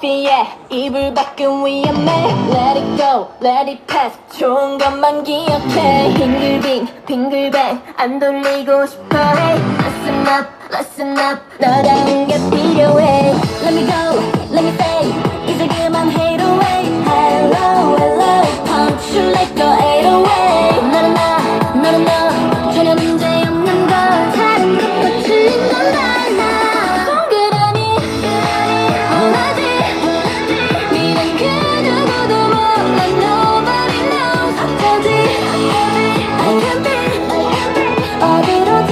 피해 이불 밖은 위험해 Let it go, let it pass 좋은 것만 기억해 빙글빙 빙글뱅 안 돌리고 싶어해 Listen up, listen up 너다운 게 필요해 Let me go,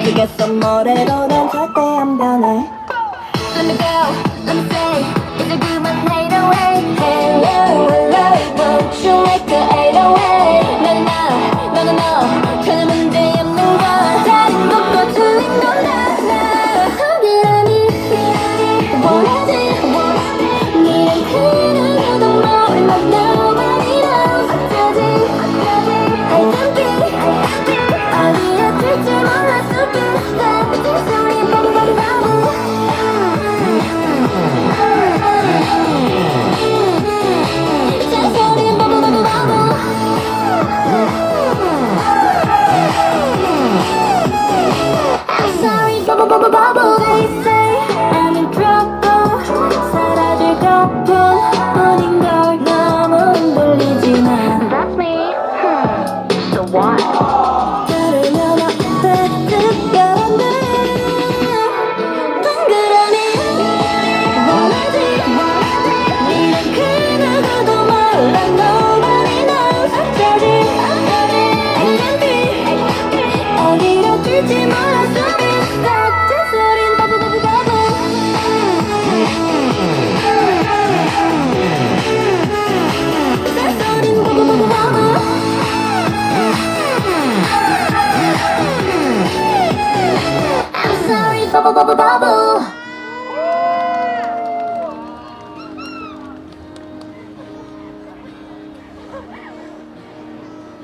어떻게 썸머래도 난 절대 안 변해 Let me go, let me say 이제 그만 hate away Hello, hello Won't you make a 808 너는 나, 너는 Sorry 바보바보